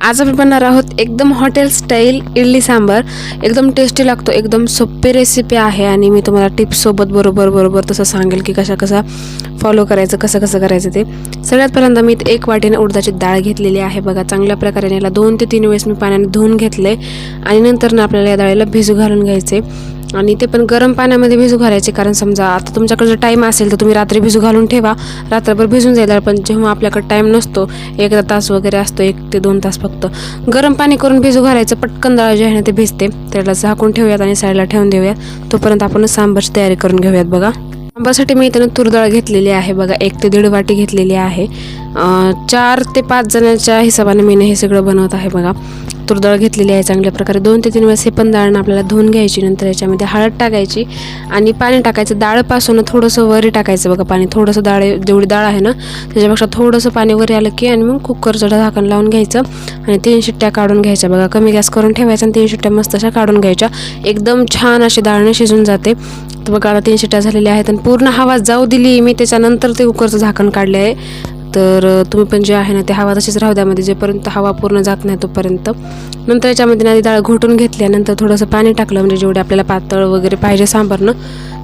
आज आपण बनणार आहोत एकदम हॉटेल स्टाईल इडली सांबार. एकदम टेस्टी लागतो एकदम सोपी रेसिपी आहे आणि मी तुम्हाला टिप्ससोबत बरोबर बरोबर तसं सांगेल की कशा कसा फॉलो करायचं कसं कसं करायचं ते. सगळ्यात पहिल्यांदा मी एक वाटीने उडदाची डाळ घेतलेली आहे. बघा चांगल्या प्रकारे याला दोन ते तीन वेळेस मी पाण्याने धुवून घेतले आणि नंतर ना आपल्याला या डाळीला भिजू घालून घ्यायचे आणि ते पण गरम पाण्यामध्ये भिजू घालायचे कारण समजा आता तुमच्याकडे जर टाईम असेल तर तुम्ही रात्री भिजू घालून ठेवा. रात्रभर भिजून जाईल पण जेव्हा आपल्याकडे टाईम नसतो एक तास वगैरे असतो एक ते दोन तास फक्त. गरम पाणी करून भिजू घालायचं पटकन डाळ जे आहे ना ते भिजते. त्याला झाकून ठेवूयात आणि साईडला ठेवून देऊयात. तोपर्यंत आपण सांबारची तयारी करून घेऊयात बघा. सांबारसाठी मी इथं तूर डाळ घेतलेली आहे. बघा एक ते दीड वाटी घेतलेली आहे. चार ते पाच जणांच्या हिशोबाने मी हे सगळं बनवत आहे बघा. तूर डाळ घेतलेली आहे चांगल्या प्रकारे. दोन ते तीन वेळेस हे पण डाळ आपल्याला धुवून घ्यायची नंतर याच्यामध्ये हळद टाकायची आणि पाणी टाकायचं. डाळपासून थोडंसं वरी टाकायचं बघा पाणी. थोडंसं डाळ जेवढी डाळ आहे ना त्याच्यापेक्षा थोडंसं पाणी वरी आलं की आणि मग कुकरचं झाकण लावून घ्यायचं आणि तीन शिट्ट्या काढून घ्यायच्या. बघा कमी गॅस करून ठेवायचं आणि तीन शिट्ट्या मस्त अशा काढून घ्यायच्या. एकदम छान अशी डाळणे शिजून जाते. तर बघा आता तीन शिट्ट्या झालेल्या आहेत. आणि पूर्ण हवा जाऊ दिली मी त्याच्यानंतर ते कुकरचं झाकण काढले आहे. तर तुम्ही पण जे आहे ना ते हवा तशीच राहू द्यामध्ये जेपर्यंत हवा पूर्ण जात नाही तोपर्यंत. नंतर याच्यामध्ये ना ती डाळ घोटून घेतल्यानंतर थोडंसं पाणी टाकलं. म्हणजे जेवढे आपल्याला पातळ वगैरे पाहिजे सांबारनं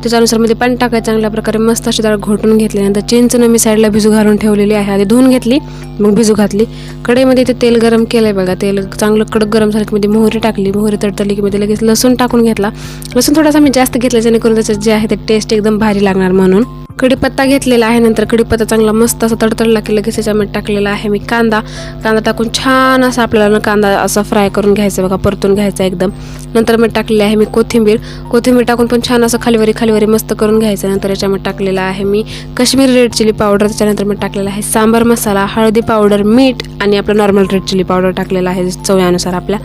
त्याच्यानुसारमध्ये पाणी टाकायचं चांगल्या प्रकारे मस्त अशी डाळ घोटून घेतल्यानंतर चिंचनं मी साईडला भिजू घालून ठेवलेली आहे. आधी धुवून घेतली मग भिजू घातली. कढईमध्ये ते तेल गरम केलं आहे बघा. तेल चांगलं कडक गरम झालं की मध्ये मोहरी टाकली. मोहरी तडतडली की मध्ये लगेच लसूण टाकून घेतला. लसूण थोडासा मी जास्त घेतला जेणेकरून त्याचं जे आहे ते टेस्ट एकदम भारी लागणार म्हणून. कढीपत्ता घेतलेला आहे. नंतर कढीपत्ता चांगला मस्त असा तडतडला की लगेच त्याच्यामध्ये टाकलेला आहे मी कांदा. कांदा टाकून छान असा आपल्याला कांदा असा फ्राय करून घ्यायचा बघा परतून घ्यायचा एकदम. नंतर मी टाकलेली आहे मी कोथिंबीर. कोथिंबीर टाकून पण छान असं खालीवरी खालीवरी मस्त करून घ्यायचं नंतर याच्यामध्ये टाकलेला आहे मी काश्मीरी रेड चिली पावडर त्याच्यानंतर मी टाकलेला आहे सांबार मसाला हळदी पावडर मीठ आणि आपलं नॉर्मल रेड चिली पावडर टाकलेला आहे चवयानुसार आपल्या.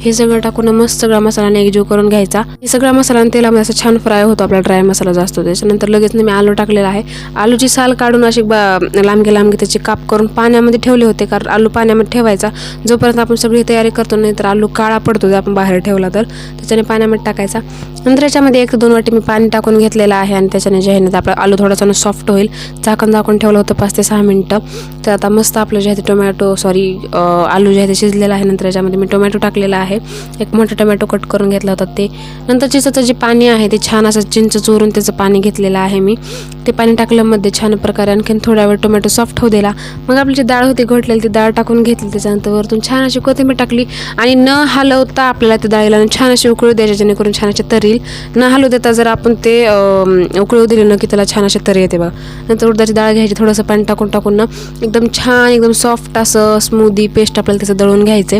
हे सगळं टाकून मस्त सगळा मसाला एकजीव करून घ्यायचा. हे सगळा मसाला तेलामध्ये असं छान फ्राय होतो आपला ड्राय मसाला जो असतो त्याच्यानंतर लगेच मी आलू टाकलेला आहे. आलूची साल काढून अशी बा- लांबगे लांबगे त्याचे काप करून पाण्यामध्ये ठेवले होते कारण आलू पाण्यामध्ये ठेवायचा. जोपर्यंत आपण सगळी तयारी करतो नाही तर आलू काळा पडतो जर आपण बाहेर ठेवला तर. त्याच्याने पाण्यामध्ये टाकायचा. नंतर याच्यामध्ये एक दोन वाटी मी पाणी टाकून घेतलेलं आहे आणि त्याच्याने जे आहे ना आपलं आलू थोडासा सॉफ्ट होईल. झाकण झाकून ठेवलं होतं पाच ते सहा मिनटं. तर आता मस्त आपलं जे आहे ते टोमॅटो सॉरी आलू जे आहे ते शिजलेलं आहे. नंतर याच्यामध्ये मी टोमॅटो टाकलेला आहे. एक मोठा टोमॅटो कट करून घेतला होता ते. नंतर चिंचचं जे पाणी आहे ते छान असं चिंच चोरून त्याचं पाणी घेतलेलं आहे मी. ते पाणी टाकल्यामध्ये छान प्रकारे आणखीन थोड्या वेळ टोमॅटो सॉफ्ट होऊ दिला. मग आपली जी डाळ होती घोटलेली ती डाळ टाकून घेतली. त्याच्यानंतर वरतून छान अशी कोथिंबीर टाकली. आणि न हलवता आपल्याला त्या डाळीला छान अशी उकळू द्यायची जेणेकरून छान अशी तरी येईल ना हलू देता जर आपण ते उकळू दिले ना की त्याला छान असे तरी येते बघा नंतर उडदाची डाळ घ्यायची थोडंसं पाणी टाकून टाकून ना एकदम छान एकदम सॉफ्ट असं स्मूदी पेस्ट आपल्याला त्याचं दळून घ्यायचं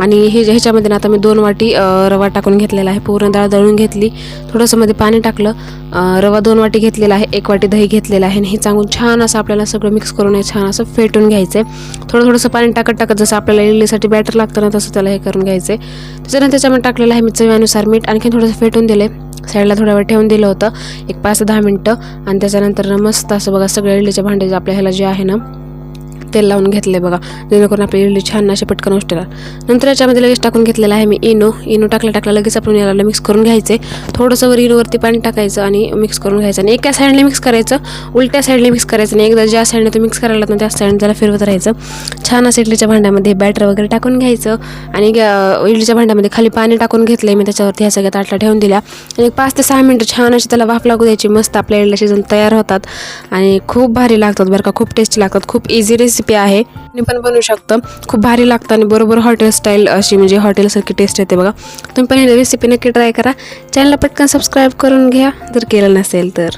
आणि हे ह्याच्यामध्ये ना आता मी दोन वाटी रवा टाकून घेतलेला आहे. पूर्ण डाळ दळून घेतली. थोडंसं मध्ये पाणी टाकलं. रवा दोन वाटी घेतलेला आहे एक वाटी दही घेतलेलं आहे. आणि हे चांगून छान असं आपल्याला सगळं मिक्स करून हे छान असं फेटून घ्यायचं आहे थोडं थोडंसं पाणी टाकत टाकत जसं आपल्याला इडलीसाठी बॅटर लागतं ना तसं त्याला हे करून घ्यायचं आहे त्याच्यानंतर त्याच्यामध्ये टाकलेलं आहे मी चवीनुसार मीठ. आणखी थोडंसं फेटून दिले साईडला थोडा वेळ ठेवून दिलं होतं. एक पाच दहा मिनटं. आणि त्याच्यानंतर मस्त असं बघा सगळ्या इडलीचे भांडे जे आपल्या ह्याला जे आहे ना तेल लावून घेतले बघा. जेणेकरून आपली इडली छान अशी पटकन उष्टेला. नंतर याच्यामध्ये लगेच टाकून घेतलेला आहे मी इनो. इनो टाकलं टाकलं लगेच आपण याला मिक्स करून घ्यायचे. थोडंसं वर इनोवरती पाणी टाकायचं आणि मिक्स करून घ्यायचं. आणि एका साईडने मिक्स करायचं उलट्या साईडने मिक्स करायचं आणि एकदा ज्या साईडने तो मिक्स करायला लागतं ना त्या साईडने त्याला फिरवत राहायचं. छान असं इडलीच्या भांड्यामध्ये बॅटर वगैरे टाकून घ्यायचं आणि इडलीच्या भांड्यामध्ये खाली पाणी टाकून घेतलं मी त्याच्यावरती ह्या सगळ्या ताटला ठेवून दिल्या. आणि एक पाच ते सहा मिनटं छान अशी त्याला वाफ लागू द्यायची मस्त आपल्या इडल्या शिजून तयार होतात. आणि खूप भारी लागतात बरं का खूप टेस्टी लागतात खूप इझी रेसिपी रेसिपी आहे. आणि पण बनवू शकतं. खूप भारी लागतं आणि बरोबर हॉटेल स्टाईल अशी म्हणजे हॉटेलसारखी टेस्ट येते बघा. तुम्ही पण ही रेसिपी नक्की ट्राय करा. चॅनलला पटकन सबस्क्राईब करून घ्या. जर केलं नसेल तर.